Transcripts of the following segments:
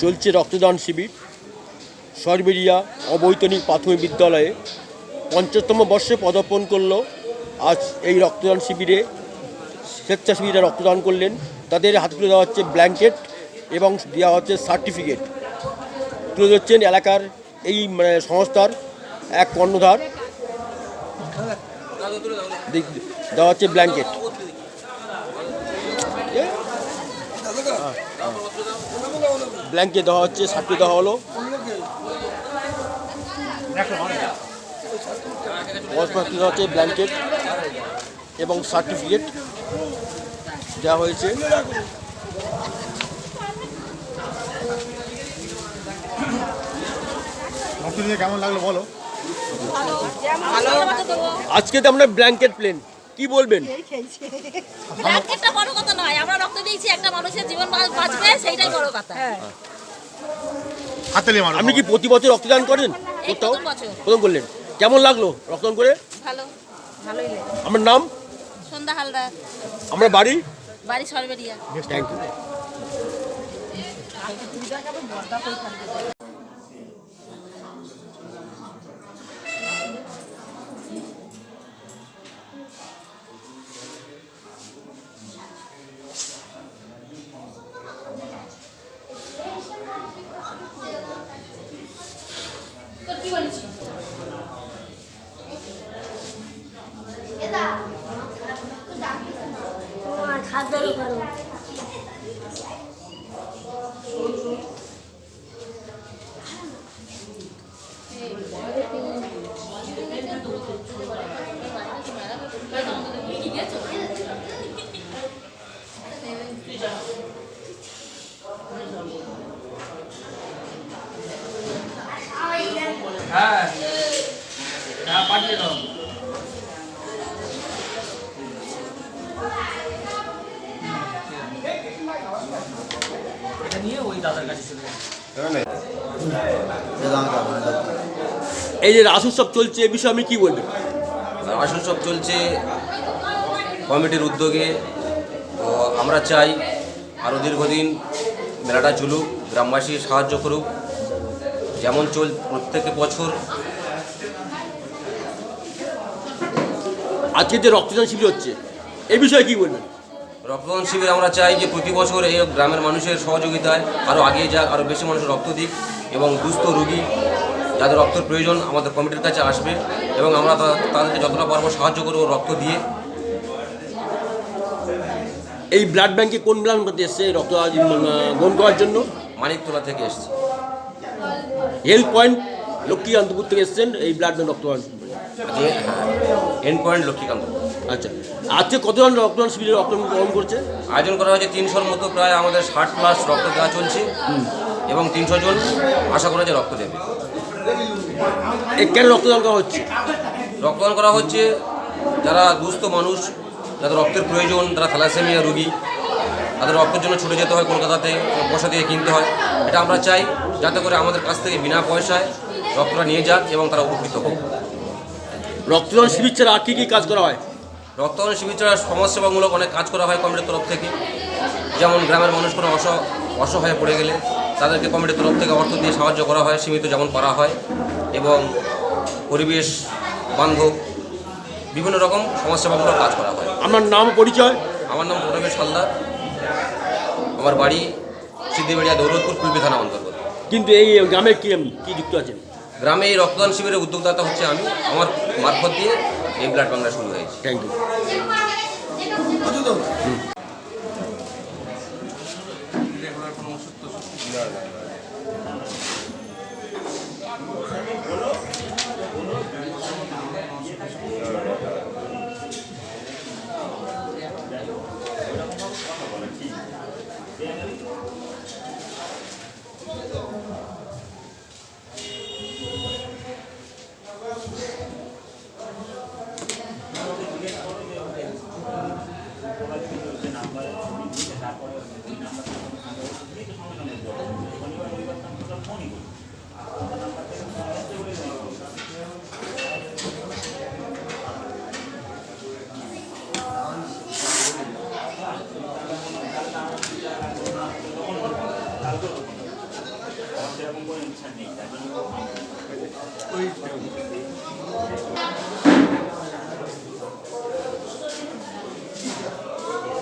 চলছে রক্তদান শিবির। সরবেরিয়া অবৈতনিক প্রাথমিক বিদ্যালয়ে পঞ্চাশতম বর্ষে পদার্পণ করল। আজ এই রক্তদান শিবিরে স্বেচ্ছাসেবীরা রক্তদান করলেন। তাদের হাতে তুলে দেওয়া হচ্ছে ব্ল্যাঙ্কেট এবং দেওয়া হচ্ছে সার্টিফিকেট। তুলে ধরছেন এলাকার এই সংস্থার এক কর্ণধার। দেওয়া হচ্ছে ব্ল্যাঙ্কেট ব্ল্যাঙ্কেট দেওয়া হচ্ছে সার্টিফিকেট দেওয়া হলো। দেওয়া হচ্ছে ব্ল্যাঙ্কেট এবং সার্টিফিকেট দেওয়া হয়েছে। কেমন লাগল বলো? আজকে তো আমরা ব্ল্যাঙ্কেট প্লেন কি বলবেন? ব্ল্যাঙ্কেটটা বড় কথা নয় আমরা রক্ত দিয়েছি একটা মানুষের জীবন বাঁচবে সেইটাই বড় কথা। হাতে নিয়ে আপনি কি প্রতি বছর রক্তদান করেন? কোথাও? প্রথম করলেন। কেমন লাগল রক্তদান করে? ভালো। ভালোই লাগে আমার নাম? সন্ধ্যা হালদার। আমরা বাড়ি? বাড়ি সরবেরিয়া। Thank you 가도록 가도록. 얘기했잖아. এটা নিয়ে ওই দাদার কাছে চলে এই যে রাস উৎসব চলছে এ বিষয়ে আমি কি বলবেন উৎসব চলছে কমিটির উদ্যোগে। তো আমরা চাই আরও দীর্ঘদিন মেলাটা চলুক গ্রামবাসী সাহায্য করুক। যেমন চল প্রত্যেক বছর। আজকে যে রক্তদান শিবির হচ্ছে এ বিষয়ে কি বলবেন? রক্তদান শিবির আমরা চাই যে প্রতি বছর এই গ্রামের মানুষের সহযোগিতায় আরও এগিয়ে যাক আরও বেশি মানুষ রক্ত দিক এবং দুস্থ রোগী যাদের রক্তের প্রয়োজন আমাদের কমিটির কাছে আসবে এবং আমরা তাদেরকে যতটা পারব সাহায্য করব রক্ত দিয়ে। এই ব্লাড ব্যাংকে কোন ব্লাড করতে এসছে এই রক্ত গ্রহণ করার জন্য? মানিকতলা থেকে এসেছি। হেলথ পয়েন্ট লক্ষ্মীকান্তপুর থেকে এসছেন এই ব্লাড ব্যাংক রক্তদান যে এন্ড পয়েন্ট লক্ষ্মীকান্ত আচ্ছা আজকে কতজন রক্তদান শিবিরে রক্তদান গ্রহণ করছে? আয়োজন করা হয়েছে তিনশোর মতো প্রায় আমাদের ষাট প্লাস রক্ত দেওয়া চলছে। এবং তিনশো জন আশা করা যে রক্ত দেবে। কেন রক্তদান করা হচ্ছে? রক্তদান করা হচ্ছে যারা দুস্থ মানুষ যাদের রক্তের প্রয়োজন যারা থ্যালাসেমিয়া রোগী তাদের রক্তের জন্য ছুটে যেতে হয় কলকাতাতে পয়সা দিয়ে কিনতে হয়। এটা আমরা চাই যাতে করে আমাদের কাছ থেকে বিনা পয়সায় রক্তটা নিয়ে যাক এবং তারা উপকৃত হোক। রক্তদান শিবির ছাড়া আর কী কী কাজ করা হয়? রক্তদান শিবির ছাড়া সমাজসেবামূলক অনেক কাজ করা হয় কমিটির তরফ থেকে। যেমন গ্রামের মানুষ কোনো অস অসহায় পড়ে গেলে তাদেরকে কমিটির তরফ থেকে অর্থ দিয়ে সাহায্য করা হয় সীমিত যেমন করা হয় এবং পরিবেশ বান্ধব বিভিন্ন রকম সমাজসেবামূলক কাজ করা হয়। আমার নাম পরিচয়? আমার নাম প্রণবেশ হালদার। আমার বাড়ি সিদ্ধিবেড়িয়া দৌলতপুর কুলবি থানা অন্তর্গত। কিন্তু এই গ্রামে কি কি যুক্ত আছেন? গ্রামে এই রক্তদান শিবিরের উদ্যোগদাতা হচ্ছে আমি। আমার মারফত দিয়ে এই ব্লাড বাংলা শুরু হয়েছে। থ্যাংক ইউ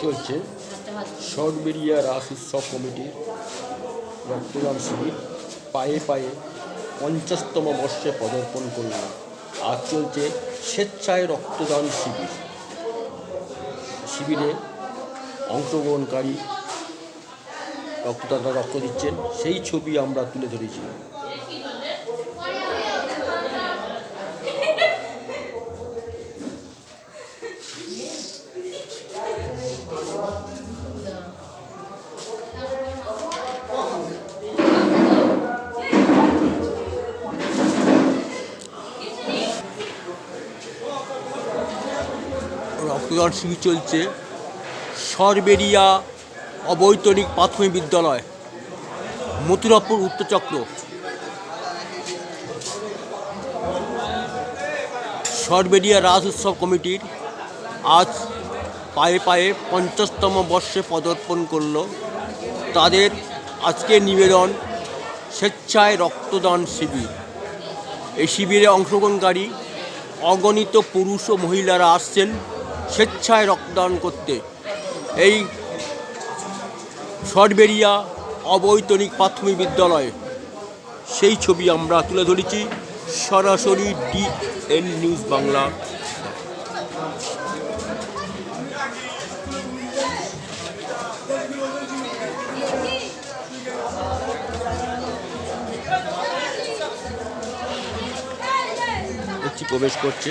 চলছে শর্টবেরিয়া রাস উৎসব কমিটির রক্তদান শিবির। পায়ে পায়ে পঞ্চাশতম বর্ষে পদার্পণ করল আর চলছে স্বেচ্ছায় রক্তদান শিবির। শিবিরে অংশগ্রহণকারী রক্তদাতা রক্ত দিচ্ছেন সেই ছবি আমরা তুলে ধরেছি। রক্তদান শিবির চলছে। সরবেরিয়া অবৈতনিক প্রাথমিক বিদ্যালয়, মথুরাপুর উত্তরচক্র। সরবেরিয়া রাজ উৎসব কমিটির আজ পায়ে পায়ে পঞ্চাশতম বর্ষে পদার্পণ করল। তাদের আজকের নিবেদন, স্বেচ্ছায় রক্তদান শিবির। এই শিবিরে অংশগ্রহণকারী অগণিত পুরুষ ও মহিলারা আসছেন স্বেচ্ছায় রক্তদান করতে। এই সরবেরিয়া অবৈতনিক প্রাথমিক বিদ্যালয়ে। সেই ছবি আমরা তুলে ধরেছি সরাসরি ডি এন নিউজ বাংলা। প্রবেশ করছে।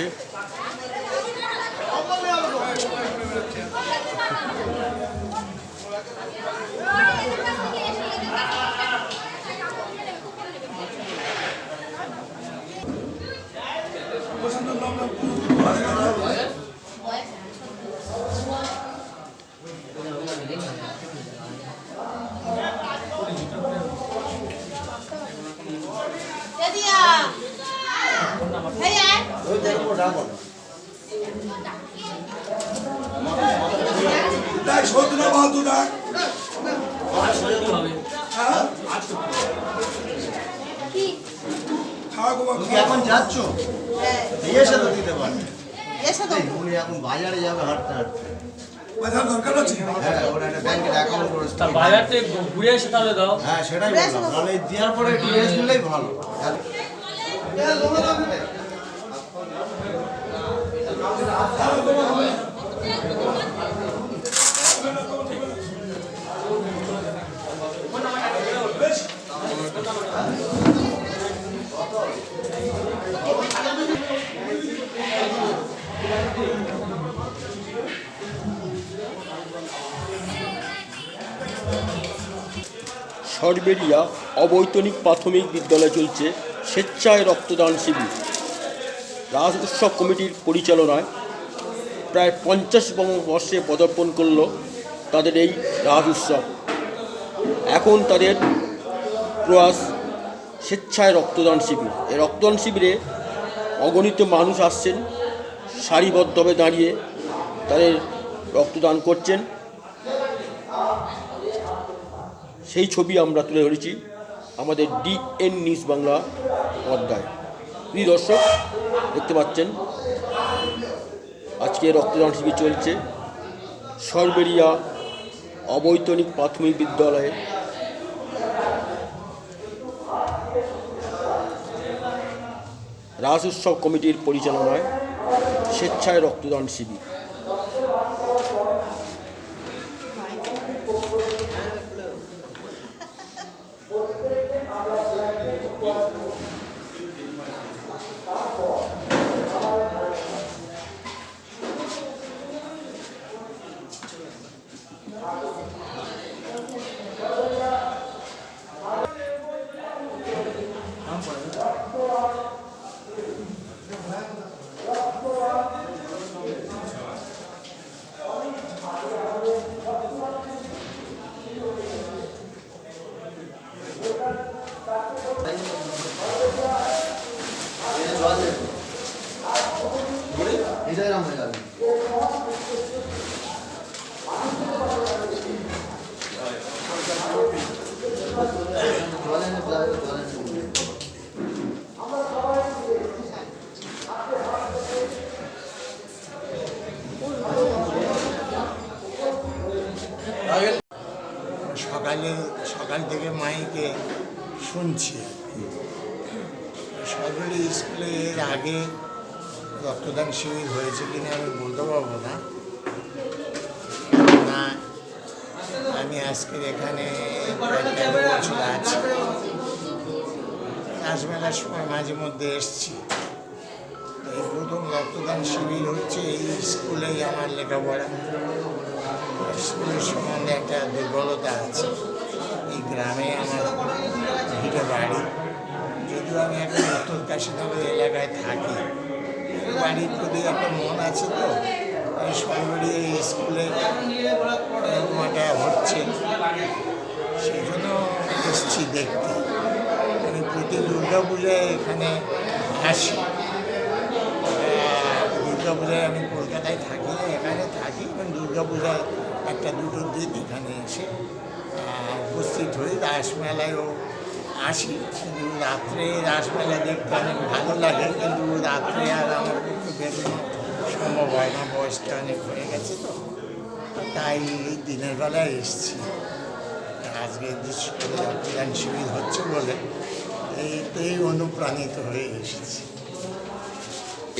বাহাদুর বাবা তুমি এখন যাচ্ছ? এসে তো দিতে উনি এখন বাজারে যাবে হাঁটতে হাঁটতে। বাজার দরকার আছে? হ্যাঁ ওর একটা ব্যাংকের অ্যাকাউন্ট করেছে তার বাজার থেকে ঘুরে এসে তাহলে দাও। হ্যাঁ সেটাই বললাম। নাহলে দেওয়ার পরে রেস্ট নিলেই ভালো। সরবেরিয়া অবৈতনিক প্রাথমিক বিদ্যালয়ে চলছে স্বেচ্ছায় রক্তদান শিবির। রাজ উৎসব কমিটির পরিচালনায় প্রায় পঞ্চাশতম বর্ষে পদার্পণ করল তাদের এই রাজ উৎসব। এখন তাদের প্রয়াস স্বেচ্ছায় রক্তদান শিবির। এই রক্তদান শিবিরে অগণিত মানুষ আসছেন, সারিবদ্ধভাবে দাঁড়িয়ে তাদের রক্তদান করছেন। সেই ছবি আমরা তুলে ধরেছি আমাদের ডিএন নিউজ বাংলা পর্দায় প্রিয় দর্শক, দেখতে পাচ্ছেন আজকে রক্তদান শিবির চলছে। সরবেরিয়া অবৈতনিক প্রাথমিক বিদ্যালয়ে। রাস উৎসব কমিটির পরিচালনায় স্বেচ্ছায় রক্তদান শিবির এটাই আমরা যাবে জল এনে জল এনে শুনছি আর কি। সরকারি স্কুলে এর আগে রক্তদান শিবির হয়েছে কিনা আমি বলতে পারব না। আমি আজকের এখানে বছর আছি। রাসমেলার সময় মাঝে মধ্যে এসছি। এই প্রথম রক্তদান শিবির হচ্ছে এই স্কুলেই আমার লেখাপড়া। স্কুলের সম্বন্ধে একটা দুর্বলতা আছে। এই গ্রামে আমার ভিটে বাড়ি। যদিও আমি এখন উত্তর কাশীনগর এলাকায় থাকি বাড়ির প্রতি একটা মন আছে তো, এই সরকারি এই স্কুলে একটা হচ্ছে। সেই জন্য এসছি দেখতে। আমি প্রতি দুর্গা পূজায় এখানে আসি। দুর্গা পূজায় আমি কলকাতায় থাকি না এখানে থাকি, এবং দুর্গা পূজায় একটা দুটো দিন এখানে এসে উপস্থিত হই। রাসমেলায়ও আসি। কিন্তু রাত্রে রাসমেলা দেখতে অনেক ভালো লাগে কিন্তু রাত্রে আর আমার একটু বেরোনো সম্ভব হয় না বয়সটা অনেক হয়ে গেছে তো। তাই এই দিনের বেলায় এসছি। আজকে রক্তদান শিবির হচ্ছে বলে এইতেই অনুপ্রাণিত হয়ে এসেছি।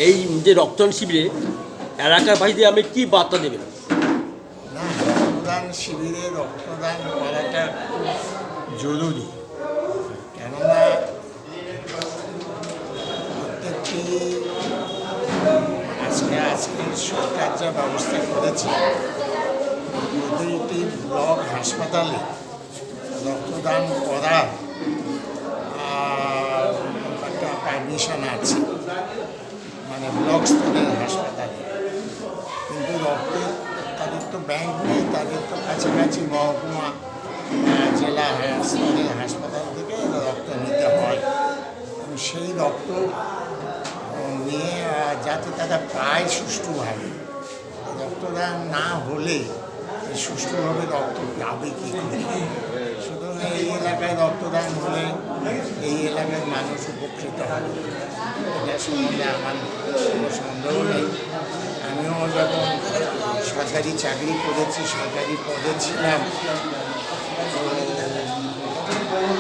এই যে রক্তদান শিবিরে এলাকার বাড়িতে আমি কি বার্তা দেবেন? না রক্তদান শিবিরে রক্তদান করাটা খুব জরুরি। আজকে আজকে সরকার যা ব্যবস্থা করেছে। প্রতিটি ব্লক হাসপাতালে রক্তদান করার একটা পারমিশন আছে মানে ব্লক স্তরের হাসপাতালে। কিন্তু রক্তের, তাদের তো ব্যাংক নেই, তাদের তো কাছাকাছি মহকুমা জেলা স্তরের হাসপাতাল থেকে রক্ত নিতে হয়। সেই রক্ত নিয়ে যাতে তারা পায় সুষ্ঠুভাবে রক্তদান না হলে সুষ্ঠুভাবে রক্ত পাবে কী করে? সুতরাং এই এলাকায় রক্তদান হলে এই এলাকার মানুষ উপকৃত হবে। এটা সম্বন্ধে আমার কোনো সন্দেহ নেই। আমিও যখন সরকারি চাকরি করেছি, সরকারি পদে ছিলাম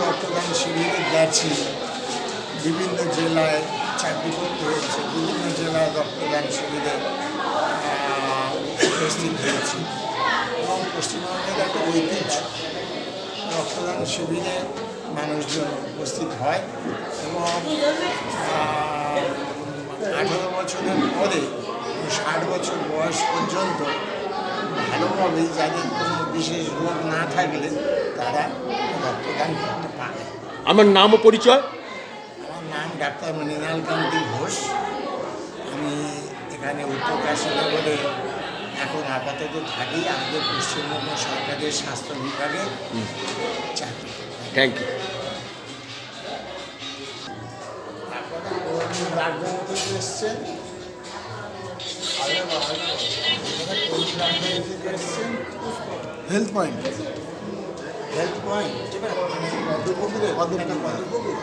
রক্তদান শিবিরে গেছি। বিভিন্ন জেলায় চাকরি করতে হয়েছে। বিভিন্ন জেলায় রক্তদান শিবিরে উপস্থিত হয়েছি। এবং পশ্চিমবঙ্গের একটা ঐতিহ্য, রক্তদান শিবিরে মানুষজন উপস্থিত হয় এবং আঠেরো বছরের পরে ষাট বছর বয়স পর্যন্ত ভালোভাবে যাদের কোনো বিশেষ রোগ না থাকলে তারা রক্তদান করতে পারে। আমার নাম পরিচয়? ডাক্তার মৃণাল কান্তি ঘোষ। আমি এখানে উত্তর বলে এখন আপাতত থাকি। আমাদের পশ্চিমবঙ্গ সরকারের স্বাস্থ্য বিভাগে চাকরি থ্যাংক ইউ এসছেন। হেলথ পয়েন্ট হেলথ পয়েন্ট পদ্মপুকুরে পদ্মপুকুর